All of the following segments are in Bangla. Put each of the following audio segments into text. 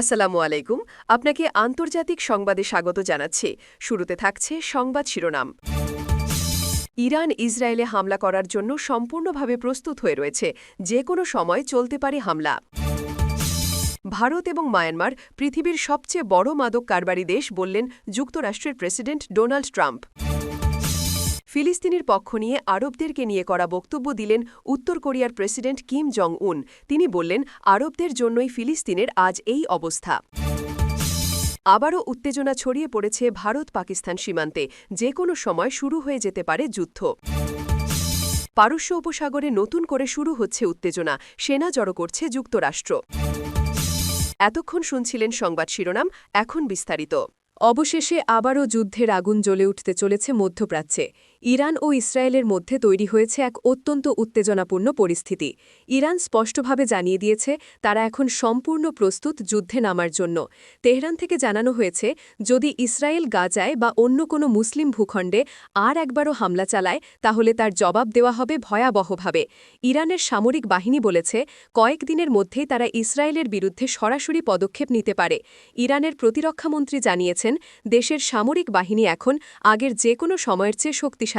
আসসালামু আলাইকুম, আপনাকে আন্তর্জাতিক সংবাদে স্বাগত জানাচ্ছি। শুরুতে থাকছে সংবাদ শিরোনাম। ইরান ইসরায়েলে হামলা করার জন্য সম্পূর্ণভাবে প্রস্তুত হয়ে রয়েছে। যে কোনো সময় চলতে পারে হামলা। ভারত এবং মায়ানমার পৃথিবীর সবচেয়ে বড় মাদক কারবারি দেশ বললেন যুক্তরাষ্ট্রের প্রেসিডেন্ট ডোনাল্ড ট্রাম্প। ফিলিস্তিনির পক্ষ নিয়ে আরবদেরকে নিয়ে করা বক্তব্য দিলেন উত্তর কোরিয়ার প্রেসিডেন্ট কিম জং উন তিনি বললেন, আরবদের জন্যই ফিলিস্তিনের আজ এই অবস্থা। আবারও উত্তেজনা ছড়িয়ে পড়েছে ভারত পাকিস্তান সীমান্তে। যে কোনো সময় শুরু হয়ে যেতে পারে যুদ্ধ। পারস্য উপসাগরে নতুন করে শুরু হচ্ছে উত্তেজনা। সেনা জড়ো করছে যুক্তরাষ্ট্র। এতক্ষণ শুনছিলেন সংবাদ শিরোনাম, এখন বিস্তারিত। অবশেষে আবারও যুদ্ধের আগুন জ্বলে উঠতে চলেছে মধ্যপ্রাচ্যে। ইরান ও ইসরায়েলের মধ্যে তৈরি হয়েছে এক অত্যন্ত উত্তেজনাপূর্ণ পরিস্থিতি। ইরান স্পষ্টভাবে জানিয়ে দিয়েছে, তারা এখন সম্পূর্ণ প্রস্তুত যুদ্ধে নামার জন্য। তেহরান থেকে জানানো হয়েছে, যদি ইসরায়েল গাজায় বা অন্য কোনো মুসলিম ভূখণ্ডে আর একবারও হামলা চালায়, তাহলে তার জবাব দেওয়া হবে ভয়াবহভাবে। ইরানের সামরিক বাহিনী বলেছে কয়েকদিনের মধ্যেই তারা ইসরায়েলের বিরুদ্ধে সরাসরি পদক্ষেপ নিতে পারে। ইরানের প্রতিরক্ষামন্ত্রী জানিয়েছেন, দেশের সামরিক বাহিনী এখন আগের যে কোনো সময়ের চেয়ে শক্তিশালী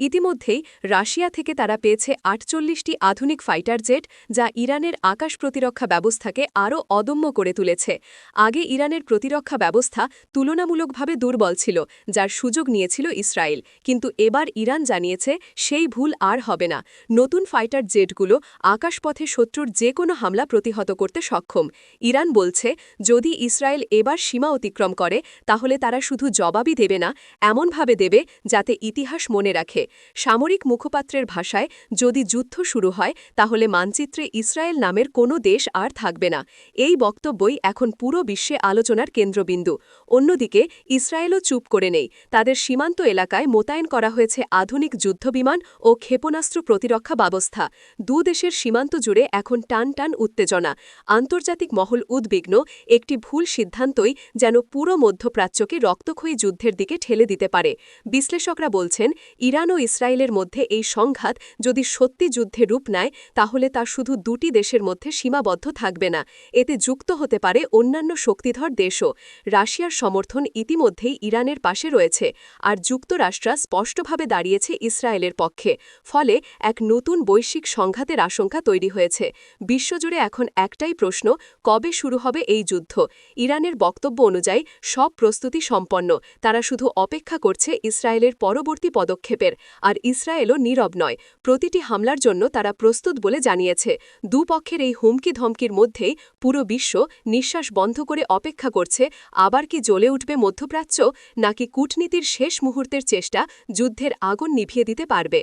ইতিমধ্যেই রাশিয়া থেকে তারা পেয়েছে আটচল্লিশটি আধুনিক ফাইটার জেট, যা ইরানের আকাশ প্রতিরক্ষা ব্যবস্থাকে আরও অদম্য করে তুলেছে। আগে ইরানের প্রতিরক্ষা ব্যবস্থা তুলনামূলকভাবে দুর্বল ছিল, যার সুযোগ নিয়েছিল ইসরায়েল। কিন্তু এবার ইরান জানিয়েছে, সেই ভুল আর হবে না। নতুন ফাইটার জেটগুলো আকাশপথে শত্রুর যে কোনো হামলা প্রতিহত করতে সক্ষম। ইরান বলছে, যদি ইসরায়েল এবার সীমা অতিক্রম করে, তাহলে তারা শুধু জবাবই দেবে না, এমনভাবে দেবে যাতে ইতিহাস মনে রাখে। সামরিক মুখপাত্রের ভাষায় যদি যুদ্ধ শুরু হয়, তাহলে মানচিত্রে ইসরায়েল নামের কোনো দেশ আর থাকবে না। এই বক্তব্যই এখন পুরো বিশ্বে আলোচনার কেন্দ্রবিন্দু। অন্যদিকে, ইসরায়েলও চুপ করে নেই। তাদের সীমান্ত এলাকায় মোতায়েন করা হয়েছে আধুনিক যুদ্ধবিমান ও ক্ষেপণাস্ত্র প্রতিরক্ষা ব্যবস্থা। দু দেশের সীমান্ত জুড়ে এখন টান টান উত্তেজনা। আন্তর্জাতিক মহল উদ্বিগ্ন। একটি ভুল সিদ্ধান্তই যেন পুরো মধ্যপ্রাচ্যকে রক্তক্ষয়ী যুদ্ধের দিকে ঠেলে দিতে পারে। বিশ্লেষকরা বলছেন ইরান ও ইসরায়েলের মধ্যে এই সংঘাত যদি সত্যি যুদ্ধে রূপ নেয়, তাহলে তা শুধু দুটি দেশের মধ্যে সীমাবদ্ধ থাকবে না, এতে যুক্ত হতে পারে অন্যান্য শক্তিধর দেশও। রাশিয়ার সমর্থন ইতিমধ্যেই ইরানের পাশে রয়েছে, আর যুক্তরাষ্ট্র স্পষ্টভাবে দাঁড়িয়েছে ইসরায়েলের পক্ষে, ফলে এক নতুন বৈশ্বিক সংঘাতের আশঙ্কা তৈরি হয়েছে। বিশ্বজুড়ে এখন একটাই প্রশ্ন, কবে শুরু হবে এই যুদ্ধ? ইরানের বক্তব্য অনুযায়ী সব প্রস্তুতি সম্পন্ন, তারা শুধু অপেক্ষা করছে ইসরায়েলের পরবর্তী পদক্ষেপের। আর ইসরায়েলও নীরব নয়। প্রতিটি হামলার জন্য তারা প্রস্তুত বলে জানিয়েছে, দুপক্ষের এই হুমকি ধমকির মধ্যেই পুরো বিশ্ব নিঃশ্বাস বন্ধ করে অপেক্ষা করছে, আবার কি জ্বলে উঠবে মধ্যপ্রাচ্য, নাকি কূটনীতির শেষ মুহূর্তের চেষ্টা যুদ্ধের আগুন নিভিয়ে দিতে পারবে।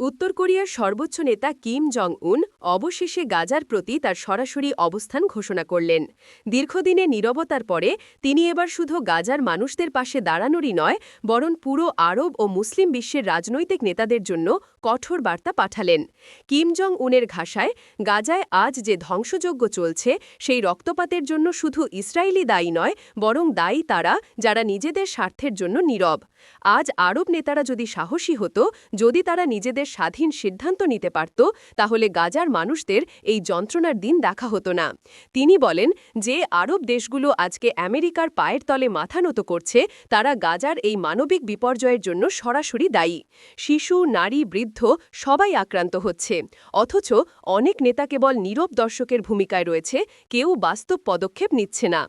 উত্তর কোরিয়ার সর্বোচ্চ নেতা কিম জং উন অবশেষে গাজার প্রতি তার সরাসরি অবস্থান ঘোষণা করলেন। দীর্ঘদিনে নীরবতার পরে তিনি এবার শুধু গাজার মানুষদের পাশে দাঁড়ানোরই নয়, বরং পুরো আরব ও মুসলিম বিশ্বের রাজনৈতিক নেতাদের জন্য কঠোর বার্তা পাঠালেন। কিম জং উনের ঘাসায় গাজায় আজ যে ধ্বংসযজ্ঞ চলছে, সেই রক্তপাতের জন্য শুধু ইসরায়েলি দায়ী নয়, বরং দায়ী তারা যারা নিজেদের স্বার্থের জন্য নীরব। আজ আরব নেতারা যদি সাহসী হতো, যদি তারা নিজেদের স্বাধীন সিদ্ধান্ত নিতে পারত, তাহলে গাজার মানুষদের এই যন্ত্রণার দিন দেখা হতো না। তিনি বলেন, যে আরব দেশগুলো আজকে আমেরিকার পায়ের তলে মাথা নত করছে, তারা গাজার এই মানবিক বিপর্যয়ের জন্য সরাসরি দায়ী। শিশু, নারী, বৃদ্ধ সবাই আক্রান্ত হচ্ছে। অথচ অনেক নেতা কেবল নীরব দর্শকের ভূমিকায় রয়েছে, কেউ বাস্তব পদক্ষেপ নিচ্ছে না।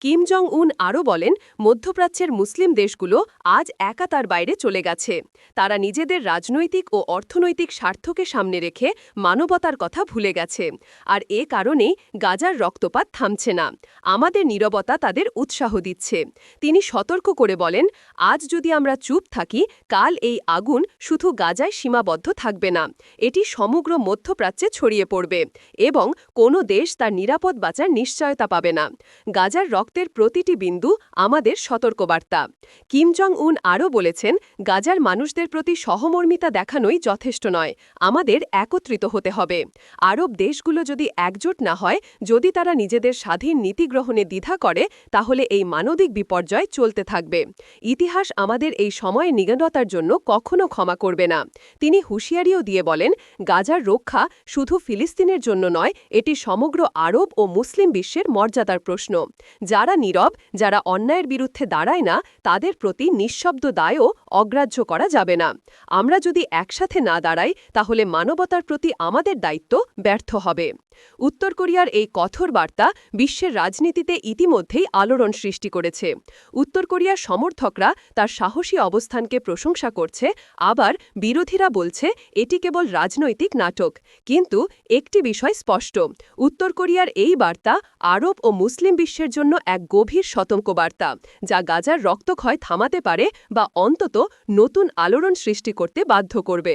কিম জং উন আরও বলেন, মধ্যপ্রাচ্যের মুসলিম দেশগুলো আজ একা তার বাইরে চলে গেছে। তারা নিজেদের রাজনৈতিক ও অর্থনৈতিক স্বার্থকে সামনে রেখে মানবতার কথা ভুলে গেছে। আর এ কারণেই গাজার রক্তপাত থামছে না। আমাদের নীরবতা তাদের উৎসাহ দিচ্ছে। তিনি সতর্ক করে বলেন, আজ যদি আমরা চুপ থাকি, কাল এই আগুন শুধু গাজায় সীমাবদ্ধ থাকবে না। এটি সমগ্র মধ্যপ্রাচ্যে ছড়িয়ে পড়বে এবং কোনো দেশ তার নিরাপদ বাঁচার নিশ্চয়তা পাবে না। গাজার রক্তের প্রতিটি বিন্দু আমাদের সতর্কবার্তা। কিম জং উন আরও বলেছেন, গাজার মানুষদের প্রতি সহমর্মিতা দেখানোই যথেষ্ট নয়, আমাদের একত্রিত হতে হবে। আরব দেশগুলো যদি একজোট না হয়, যদি তারা নিজেদের স্বাধীন নীতি গ্রহণে দ্বিধা করে, তাহলে এই মানবিক বিপর্যয় চলতে থাকবে। ইতিহাস আমাদের এই সময়ে নিগণতার জন্য কখনো ক্ষমা করবে না। তিনি হুঁশিয়ারিও দিয়ে বলেন, গাজার রক্ষা শুধু ফিলিস্তিনের জন্য নয়, এটি সমগ্র আরব ও মুসলিম বিশ্বের মর্যাদার প্রশ্ন। যারা নীরব, যারা অন্যায়ের বিরুদ্ধে দাঁড়ায় না, তাদের প্রতি নিঃশব্দ দায়ও অগ্রাহ্য করা যাবে না। আমরা যদি একসাথে না দাঁড়াই, তাহলে মানবতার প্রতি আমাদের দায়িত্ব ব্যর্থ হবে। উত্তর কোরিয়ার এই কঠোর বার্তা বিশ্বের রাজনীতিতে ইতিমধ্যেই আলোড়ন সৃষ্টি করেছে। উত্তর কোরিয়ার সমর্থকরা তার সাহসী অবস্থানকে প্রশংসা করছে, আবার বিরোধীরা বলছে, এটি কেবল রাজনৈতিক নাটক। কিন্তু একটি বিষয় স্পষ্ট, উত্তর কোরিয়ার এই বার্তা আরব ও মুসলিম বিশ্বের জন্য এক গভীর সতর্কবার্তা, যা গাজার রক্তক্ষয় থামাতে পারে বা অন্তত নতুন আলোড়ন সৃষ্টি করতে বাধ্য করবে।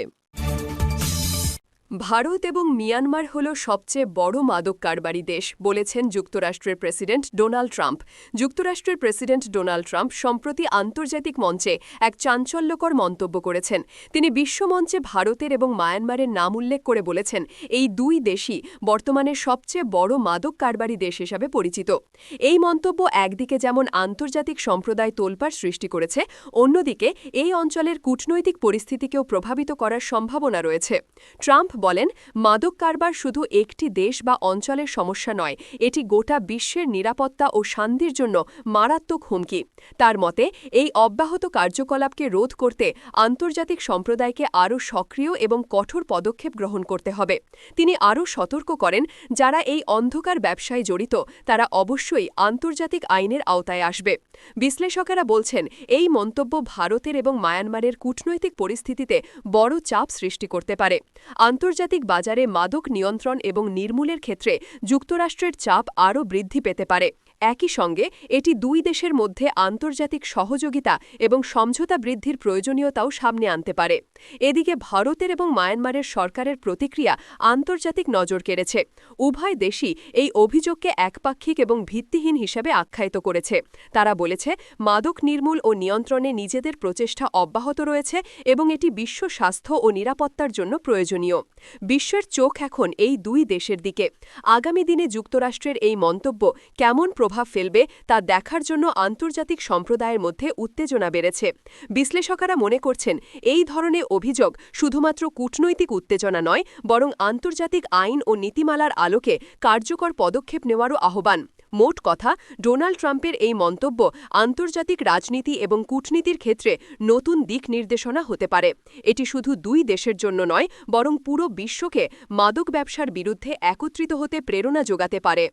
ভারত এবং মিয়ানমার হল সবচেয়ে বড় মাদক কারবারি দেশ, বলেছেন যুক্তরাষ্ট্রের প্রেসিডেন্ট ডোনাল্ড ট্রাম্প। যুক্তরাষ্ট্রের প্রেসিডেন্ট ডোনাল্ড ট্রাম্প সম্প্রতি আন্তর্জাতিক মঞ্চে এক চাঞ্চল্যকর মন্তব্য করেছেন। তিনি বিশ্বমঞ্চে ভারতের এবং মায়ানমারের নাম উল্লেখ করে বলেছেন, এই দুই দেশই বর্তমানে সবচেয়ে বড় মাদক কারবারি দেশ হিসাবে পরিচিত। এই মন্তব্য একদিকে যেমন আন্তর্জাতিক সম্প্রদায় তোলপাড় সৃষ্টি করেছে, অন্যদিকে এই অঞ্চলের কূটনৈতিক পরিস্থিতিকেও প্রভাবিত করার সম্ভাবনা রয়েছে। ট্রাম্প বলেন, মাদক কারবার শুধু একটি দেশ বা অঞ্চলের সমস্যা নয়, এটি গোটা বিশ্বের নিরাপত্তা ও শান্তির জন্য মারাত্মক হুমকি। তার মতে, এই অব্যাহত কার্যকলাপকে রোধ করতে আন্তর্জাতিক সম্প্রদায়কে আরও সক্রিয় এবং কঠোর পদক্ষেপ গ্রহণ করতে হবে। তিনি আরও সতর্ক করেন, যারা এই অন্ধকার ব্যবসায় জড়িত, তারা অবশ্যই আন্তর্জাতিক আইনের আওতায় আসবে। বিশ্লেষকেরা বলছেন, এই মন্তব্য ভারতের এবং মায়ানমারের কূটনৈতিক পরিস্থিতিতে বড় চাপ সৃষ্টি করতে পারে। আন্তর্জাতিক বাজারে মাদক নিয়ন্ত্রণ এবং নির্মূলের ক্ষেত্রে যুক্তরাষ্ট্রের চাপ আরও বৃদ্ধি পেতে পারে। একই সঙ্গে এটি দুই দেশের মধ্যে আন্তর্জাতিক সহযোগিতা এবং সমঝোতা বৃদ্ধির প্রয়োজনীয়তাও সামনে আনতে পারে। এদিকে ভারতের এবং মায়ানমারের সরকারের প্রতিক্রিয়া আন্তর্জাতিক নজর কেড়েছে। উভয় দেশই এই অভিযোগকে একপাক্ষিক এবং ভিত্তিহীন হিসেবে আখ্যায়িত করেছে। তারা বলেছে, মাদক নির্মূল ও নিয়ন্ত্রণে নিজেদের প্রচেষ্টা অব্যাহত রয়েছে এবং এটি বিশ্ব স্বাস্থ্য ও নিরাপত্তার জন্য প্রয়োজনীয়। বিশ্বের চোখ এখন এই দুই দেশের দিকে। আগামী দিনে যুক্তরাষ্ট্রের এই মন্তব্য কেমন প্রভাব ফেলবে তা দেখার জন্য আন্তর্জাতিক সম্প্রদায়ের মধ্যে উত্তেজনা বেড়েছে। বিশ্লেষকেরা মনে করছেন, এই ধরনের অভিযোগ শুধুমাত্র কূটনৈতিক উত্তেজনা নয়, বরং আন্তর্জাতিক আইন ও নীতিমালার আলোকে কার্যকর পদক্ষেপ নেওয়ারও আহ্বান। মোট কথা, ডোনাল্ড ট্রাম্পের এই মন্তব্য আন্তর্জাতিক রাজনীতি এবং কূটনীতির ক্ষেত্রে নতুন দিক নির্দেশনা হতে পারে। এটি শুধু দুই দেশের জন্য নয়, বরং পুরো বিশ্বকে মাদক ব্যবসার বিরুদ্ধে একত্রিত হতে প্রেরণা যোগাতে পারে।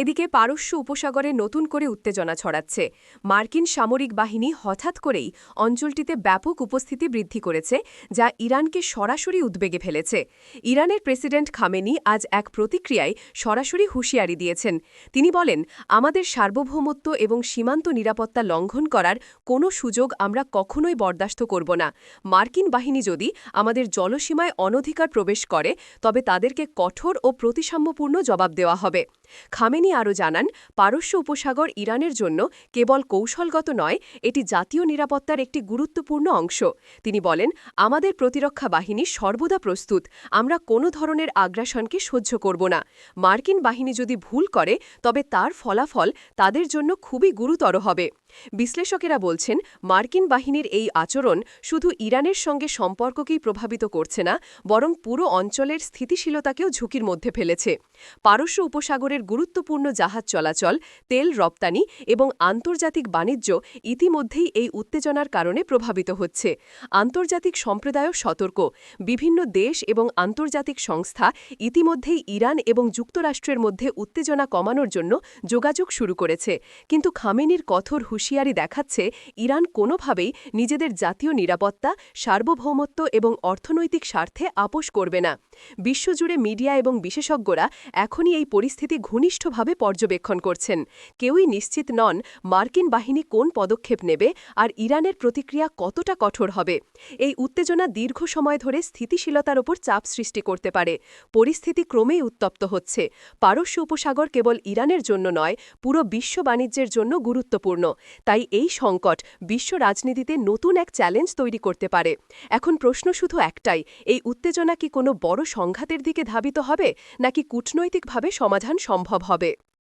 এদিকে পারস্য উপসাগরে নতুন করে উত্তেজনা ছড়াচ্ছে। মার্কিন সামরিক বাহিনী হঠাৎ করেই অঞ্চলটিতে ব্যাপক উপস্থিতি বৃদ্ধি করেছে, যা ইরানকে সরাসরি উদ্বেগে ফেলেছে। ইরানের প্রেসিডেন্ট খামেনি আজ এক প্রতিক্রিয়ায় সরাসরি হুঁশিয়ারি দিয়েছেন। তিনি বলেন, আমাদের সার্বভৌমত্ব এবং সীমান্ত নিরাপত্তা লঙ্ঘন করার কোনো সুযোগ আমরা কখনোই বরদাস্ত করব না। মার্কিন বাহিনী যদি আমাদের জলসীমায় অনধিকার প্রবেশ করে, তবে তাদেরকে কঠোর ও প্রতিসাম্যপূর্ণ জবাব দেওয়া হবে। খামেনি আরও জানান, পারস্য উপসাগর ইরানের জন্য কেবল কৌশলগত নয়, এটি জাতীয় নিরাপত্তার একটি গুরুত্বপূর্ণ অংশ। তিনি বলেন, আমাদের প্রতিরক্ষা বাহিনী সর্বদা প্রস্তুত, আমরা কোনো ধরনের আগ্রাসনকে সহ্য করব না। মার্কিন বাহিনী যদি ভুল করে, তবে তার ফলাফল তাদের জন্য খুবই গুরুতর হবে। বিশ্লেষকেরা বলছেন, মার্কিন বাহিনীর এই আচরণ শুধু ইরানের সঙ্গে সম্পর্ককেই প্রভাবিত করছে না, বরং পুরো অঞ্চলের স্থিতিশীলতাকেও ঝুঁকির মধ্যে ফেলেছে। পারস্য উপসাগরের গুরুত্বপূর্ণ জাহাজ চলাচল, তেল রপ্তানি এবং আন্তর্জাতিক বাণিজ্য ইতিমধ্যেই এই উত্তেজনার কারণে প্রভাবিত হচ্ছে। আন্তর্জাতিক সম্প্রদায়ও সতর্ক। বিভিন্ন দেশ এবং আন্তর্জাতিক সংস্থা ইতিমধ্যেই ইরান এবং যুক্তরাষ্ট্রের মধ্যে উত্তেজনা কমানোর জন্য যোগাযোগ শুরু করেছে। কিন্তু খামেনির কঠোর হুঁশিয়ারি দেখাচ্ছে, ইরান কোনোভাবেই নিজেদের জাতীয় নিরাপত্তা, সার্বভৌমত্ব এবং অর্থনৈতিক স্বার্থে আপোষ করবে না। বিশ্বজুড়ে মিডিয়া এবং বিশেষজ্ঞরা এখনই এই পরিস্থিতি ঘনিষ্ঠভাবে পর্যবেক্ষণ করছেন। কেউই নিশ্চিত নন মার্কিন বাহিনী কোন পদক্ষেপ নেবে আর ইরানের প্রতিক্রিয়া কতটা কঠোর হবে। এই উত্তেজনা দীর্ঘ সময় ধরে স্থিতিশীলতার ওপর চাপ সৃষ্টি করতে পারে। পরিস্থিতি ক্রমেই উত্তপ্ত হচ্ছে। পারস্য উপসাগর কেবল ইরানের জন্য নয়, পুরো বিশ্ব বাণিজ্যের জন্য গুরুত্বপূর্ণ। তাই এই সংকট বিশ্ব রাজনীতিতে নতুন এক চ্যালেঞ্জ তৈরি করতে পারে। এখন প্রশ্ন শুধু একটাই, এই উত্তেজনা কি কোনো বড় সংঘাতের দিকে ধাবিত হবে নাকি কূটনৈতিকভাবে সমাধান সম্ভব হবে।